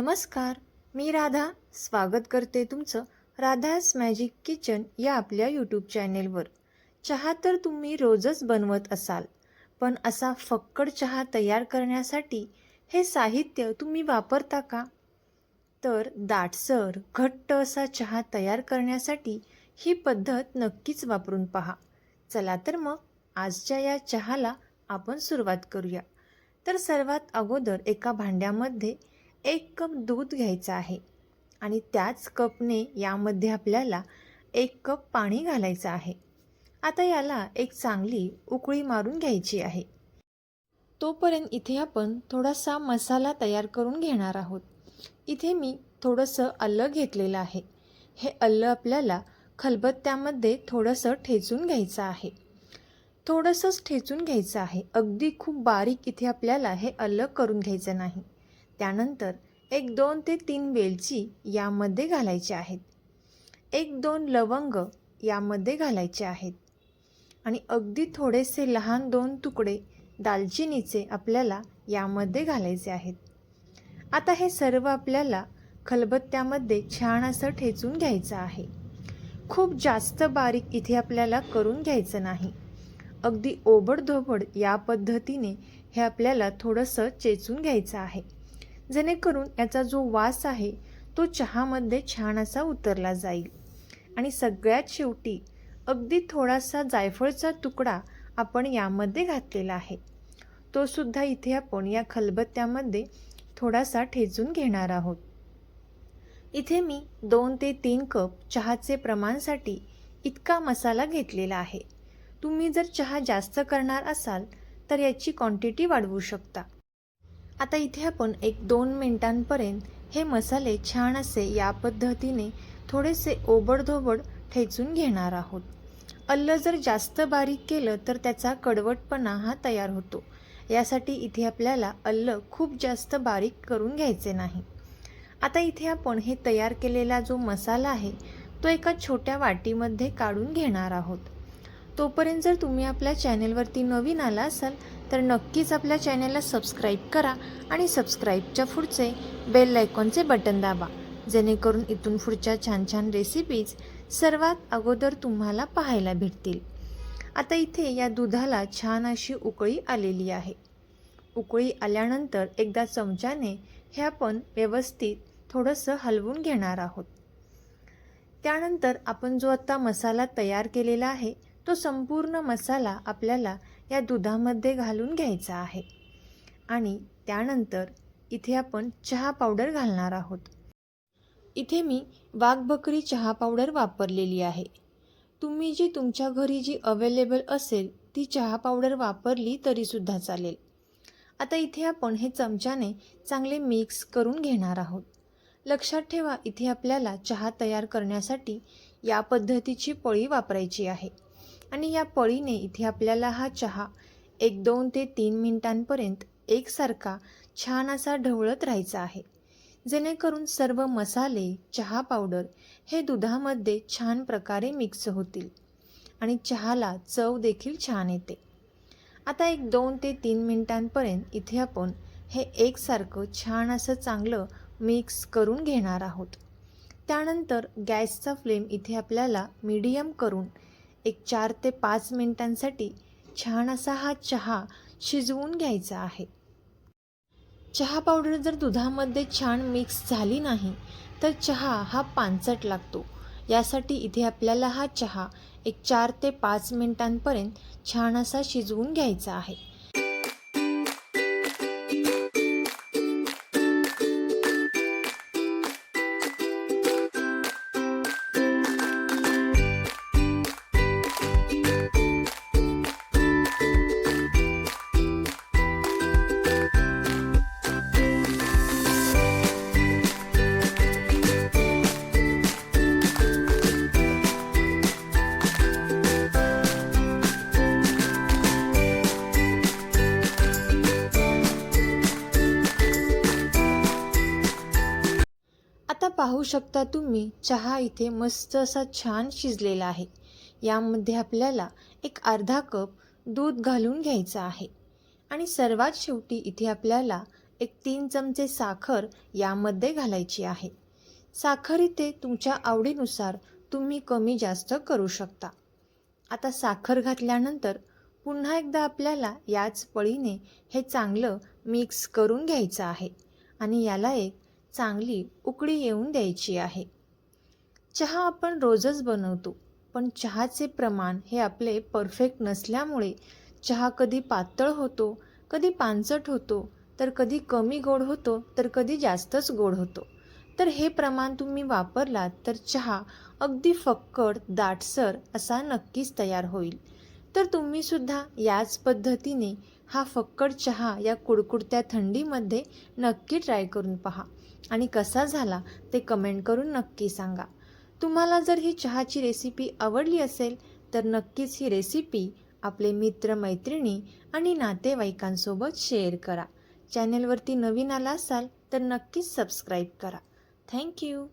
नमस्कार मी राधा. स्वागत करते तुमचं राधाज मॅजिक किचन या आपल्या यूट्यूब चॅनेलवर चहा तर तुम्ही रोजच बनवत असाल पण असा फक्कड चहा तयार करण्यासाठी हे साहित्य तुम्ही वापरता का? तर दाटसर घट्ट असा चहा तयार करण्यासाठी ही पद्धत नक्कीच वापरून पहा. चला तर मग आजच्या या चहाला आपण सुरुवात करूया. तर सर्वात अगोदर एका भांड्यामध्ये एक कप दूध घ्यायचं आहे आणि त्याच कपने यामध्ये आपल्याला एक कप पाणी घालायचं आहे. आता याला एक चांगली उकळी मारून घ्यायची आहे. तोपर्यंत इथे आपण थोडासा मसाला तयार करून घेणार आहोत. इथे मी थोडंसं अल्लं घेतलेलं आहे. हे अल्लं आपल्याला खलबत्त्यामध्ये थोडंसं ठेचून घ्यायचं आहे. थोडंसंच ठेचून घ्यायचं आहे. अगदी खूप बारीक इथे आपल्याला हे अल्लं करून घ्यायचं नाही. त्यानंतर एक दोन ते तीन वेलची यामध्ये घालायचे आहेत. एक दोन लवंग यामध्ये घालायचे आहेत. आणि अगदी थोडेसे लहान दोन तुकडे दालचिनीचे आपल्याला यामध्ये घालायचे आहेत. आता हे सर्व आपल्याला खलबत्त्यामध्ये छान असं ठेचून घ्यायचं आहे. खूप जास्त बारीक इथे आपल्याला करून घ्यायचं नाही. अगदी ओबडधोबड या पद्धतीने हे आपल्याला थोडंसं चेचून घ्यायचं आहे. जेणेकरून याचा जो वास आहे तो चहामध्ये छान असा उतरला जाईल. आणि सगळ्यात शेवटी अगदी थोडासा जायफळचा तुकडा आपण यामध्ये घातलेला आहे. तो सुद्धा इथे आपण या खलबत्त्यामध्ये थोडासा ठेचून घेणार आहोत. इथे मी दोन ते तीन कप चहाचे प्रमाणसाठी इतका मसाला घेतलेला आहे. तुम्ही जर चहा जास्त करणार असाल तर याची क्वांटिटी वाढवू शकता. आता इथे आपण एक दोन मिनिटांपर्यंत हे मसाले छान असे या पद्धतीने थोडेसे ओबडधोबड ठेचून घेणार आहोत. अल्लं जर जास्त बारीक केलं तर त्याचा कडवटपणा हा तयार होतो. यासाठी इथे आपल्याला अल्लं खूप जास्त बारीक करून घ्यायचे नाही. आता इथे आपण हे तयार केलेला जो मसाला आहे तो एका छोट्या वाटीमध्ये काढून घेणार आहोत. तोपर्यंत जर तुम्ही आपल्या चॅनेलवरती नवीन आला असाल तर नक्कीच आपल्या चॅनेलला सबस्क्राईब करा आणि सबस्क्राईबच्या पुढचे बेल आयकॉनचे बटन दाबा जेणेकरून इथून पुढच्या छान छान रेसिपीज सर्वात अगोदर तुम्हाला पाहायला भेटतील. आता इथे या दुधाला छान अशी उकळी आलेली आहे. उकळी आल्यानंतर एकदा चमच्याने हे आपण व्यवस्थित थोडंसं हलवून घेणार आहोत. त्यानंतर आपण जो आता मसाला तयार केलेला आहे तो संपूर्ण मसाला आपल्याला या दुधामध्ये घालून घ्यायचा आहे. आणि त्यानंतर इथे आपण चहा पावडर घालणार आहोत. इथे मी वाघबकरी चहा पावडर वापरलेली आहे. तुम्ही जी तुमच्या घरी जी अवेलेबल असेल ती चहा पावडर वापरली तरीसुद्धा चालेल. आता इथे आपण हे चमच्याने चांगले मिक्स करून घेणार आहोत. लक्षात ठेवा इथे आपल्याला चहा तयार करण्यासाठी या पद्धतीची पळी वापरायची आहे. आणि या पळीने इथे आपल्याला हा चहा एक दोन ते तीन मिनिटांपर्यंत एकसारखा छान असा ढवळत राहायचा आहे. जेणेकरून सर्व मसाले चहा पावडर हे दुधामध्ये छान प्रकारे मिक्स होतील आणि चहाला चव देखील छान येते. आता एक दोन ते तीन मिनिटांपर्यंत इथे आपण हे एकसारखं छान असं चांगलं मिक्स करून घेणार आहोत. त्यानंतर गॅसचा फ्लेम इथे आपल्याला मीडियम करून एक चार ते पाच मिनिटांसाठी छान असा हा चहा शिजवून घ्यायचा आहे. चहा पावडर जर दुधामध्ये छान मिक्स झाली नाही तर चहा हा पानचट लागतो. यासाठी इथे आपल्याला हा चहा एक चार ते पाच मिनिटांपर्यंत छान असा शिजवून घ्यायचा आहे. पाहू शकता तुम्ही चहा इथे मस्त असा छान शिजलेला आहे. यामध्ये आपल्याला एक अर्धा कप दूध घालून घ्यायचं आहे. आणि सर्वात शेवटी इथे आपल्याला एक तीन चमचे साखर यामध्ये घालायची आहे. साखर इथे तुमच्या आवडीनुसार तुम्ही कमी जास्त करू शकता. आता साखर घातल्यानंतर पुन्हा एकदा आपल्याला याच पळीने हे चांगलं मिक्स करून घ्यायचं आहे. आणि याला एक चांगली उकळी येऊन द्यायची आहे. चहा आपण रोजच बनवतो पण चहाचे प्रमाण हे आपले परफेक्ट नसल्यामुळे चहा कधी पातळ होतो कधी पानसट होतो तर कधी कमी गोड होतो तर कधी जास्तच गोड होतो. तर हे प्रमाण तुम्ही वापरलात तर चहा अगदी फक्कड दाटसर असा नक्कीच तयार होईल. तर तुम्हीसुद्धा याच पद्धतीने हा फक्कड चहा या कुडकुडत्या थंडीमध्ये नक्की ट्राय करून पहा. आणि कसा झाला ते कमेंट करून नक्की सांगा. तुम्हाला जर ही चहाची रेसिपी आवडली असेल तर नक्कीच ही रेसिपी आपले मित्र मैत्रिणी आणि नातेवाईकांसोबत शेअर करा. चॅनेलवरती नवीन आला असाल तर नक्कीच सबस्क्राईब करा. थँक्यू